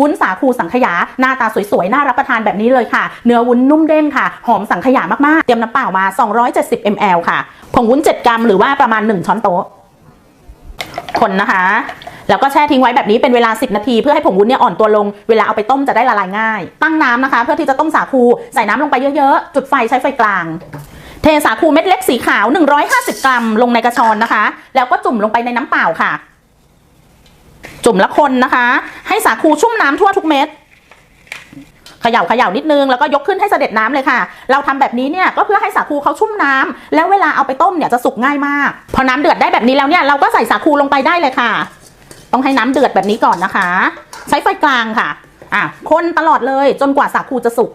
วุ้นสาคูสังขยา หน้าตาสวยๆ น่ารับประทานแบบนี้เลยค่ะ เนื้อวุ้นนุ่มเด้งค่ะ หอมสังขยามากๆ เตรียมน้ำเปล่ามา 270 ml ค่ะ ผงวุ้น 7 กรัมหรือว่าประมาณ 1 ช้อนโต๊ะ คนนะคะ แล้วก็แช่ทิ้งไว้แบบนี้เป็นเวลา 10 นาที เพื่อให้ผงวุ้นเนี่ยอ่อนตัวลง เวลาเอาไปต้มจะได้ละลายง่าย ตั้งน้ำนะคะ เพื่อที่จะต้มสาคูใส่น้ำลงไปเยอะๆ จุดไฟใช้ไฟกลางเทสาคูเม็ดเล็กสีขาว 150 กรัม ลงในกระชอนนะคะ แล้วก็จุ่มลงไปในน้ำเปล่าค่ะ จุ่มละคนนะคะ ให้สาคูชุ่มน้ำทั่วทุกเม็ดเขย่าเขย่านิดนึงแล้วก็ยกขึ้นให้เสด็จน้ำเลยค่ะ เราทำแบบนี้เนี่ยก็เพื่อให้สาคูเขาชุ่มน้ำแล้วเวลาเอาไปต้มเนี่ยจะสุกง่ายมาก พอน้ำเดือดได้แบบนี้แล้วเนี่ยเราก็ใส่สาคูลงไปได้เลยค่ะ ต้องให้น้ำเดือดแบบนี้ก่อนนะคะ ใช้ไฟกลางค่ะอะคนตลอดเลยจนกว่าสาคูจะสุก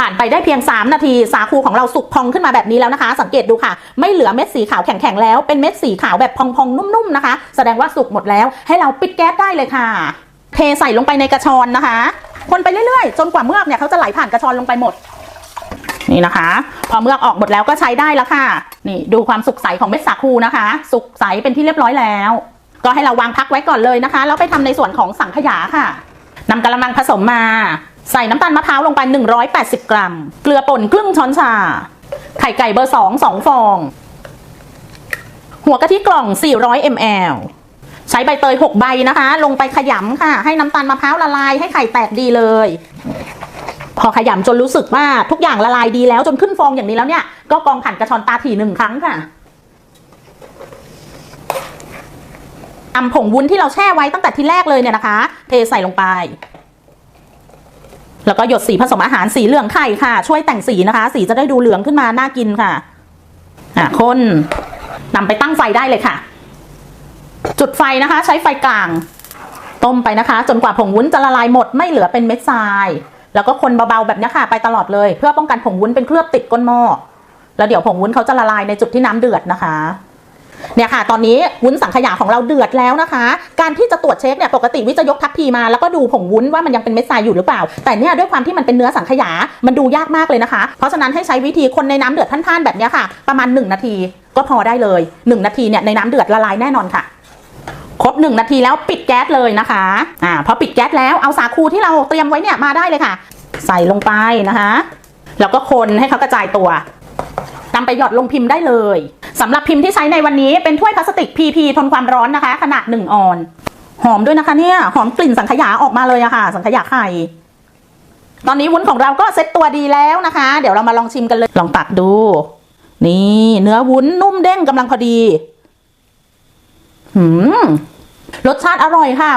ผ่านไปได้เพียง 3 นาที สาคูของเราสุกพองขึ้นมาแบบนี้แล้วนะคะ สังเกตดูค่ะ ไม่เหลือเม็ดสีขาวแข็งๆแล้ว เป็นเม็ดสีขาวแบบพองๆ นุ่มๆนะคะ แสดงว่าสุกหมดแล้ว ให้เราปิดแก๊สได้เลยค่ะ เทใส่ลงไปในกระชอนนะคะ คนไปเรื่อยๆ จนกว่าเมือกเนี่ยเขาจะไหลผ่านกระชอนลงไปหมดนี่นะคะ พอเมือกออกหมดแล้วก็ใช้ได้แล้วค่ะ นี่ดูความสุกใสของเม็ดสาคูนะคะ สุกใสเป็นที่เรียบร้อยแล้ว ก็ให้เราวางพักไว้ก่อนเลยนะคะแล้วไปทำในส่วนของสังขยาค่ะนำกระมังผสมมา ใส่น้ำตาลมะพร้าวลงไป 180 กรัม เกลือป่นครึ่งช้อนชา ไข่ไก่เบอร์2 2ฟอง หัวกะทิกล่อง 400 ml ใช้ใบเตย 6 ใบนะคะ ลงไปขยำค่ะ ให้น้ำตาลมะพร้าวละลายให้ไข่แตกดีเลย พอขยำจนรู้สึกว่าทุกอย่างละลายดีแล้วจนขึ้นฟองอย่างนี้แล้วเนี่ย ก็กองผ่านกระชอนตาถี่หนึ่งครั้งค่ะตำผงวุ้นที่เราแช่ไว้ตั้งแต่ที่แรกเลยเนี่ยนะคะ เทใส่ลงไป แล้วก็หยดสีผสมอาหารสีเหลืองไข่ค่ะ ช่วยแต่งสีนะคะ สีจะได้ดูเหลืองขึ้นมาน่ากินค่ะอะคนนำไปตั้งไฟได้เลยค่ะ จุดไฟนะคะ ใช้ไฟกลาง ต้มไปนะคะ จนกว่าผงวุ้นจะละลายหมดไม่เหลือเป็นเม็ดทราย แล้วก็คนเบาๆแบบนี้ค่ะ ไปตลอดเลย เพื่อป้องกันผงวุ้นเป็นเคลือบติดก้นหม้อแล้วเดี๋ยวผงวุ้นเขาจะละลายในจุดที่น้ำเดือดนะคะ เนี่ยค่ะตอนนี้วุ้นสังขยาของเราเดือดแล้วนะคะ การที่จะตรวจเช็คเนี่ยปกติวิจะยกทัพพีมาแล้วก็ดูผงวุ้นว่ามันยังเป็นเม็ดทรายอยู่หรือเปล่า แต่เนี่ยด้วยความที่มันเป็นเนื้อสังขยา มันดูยากมากเลยนะคะ เพราะฉะนั้นให้ใช้วิธีคนในน้ำเดือดท่านๆแบบนี้ค่ะ ประมาณ 1 นาทีก็พอได้เลย 1 นาทีเนี่ยในน้ำเดือดละลายแน่นอนค่ะครบ 1 นาทีแล้วปิดแก๊สเลยนะคะอ่าพอปิดแก๊สแล้วเอาสาคูที่เราเตรียมไว้เนี่ยมาได้เลยค่ะ ใส่ลงไปนะคะ แล้วก็คนให้เขากระจายตัวนำไปหยอดลงพิมพ์ได้เลย สำหรับพิมพ์ที่ใช้ในวันนี้เป็นถ้วยพลาสติก PP ทนความร้อนนะคะ ขนาด 1 ออน หอมด้วยนะคะเนี่ย หอมกลิ่นสังขยาออกมาเลยอะค่ะ สังขยาไข่ ตอนนี้วุ้นของเราก็เซ็ตตัวดีแล้วนะคะ เดี๋ยวเรามาลองชิมกันเลย ลองตักดู นี่เนื้อวุ้นนุ่มเด้งกำลังพอดี หืม รสชาติอร่อยค่ะ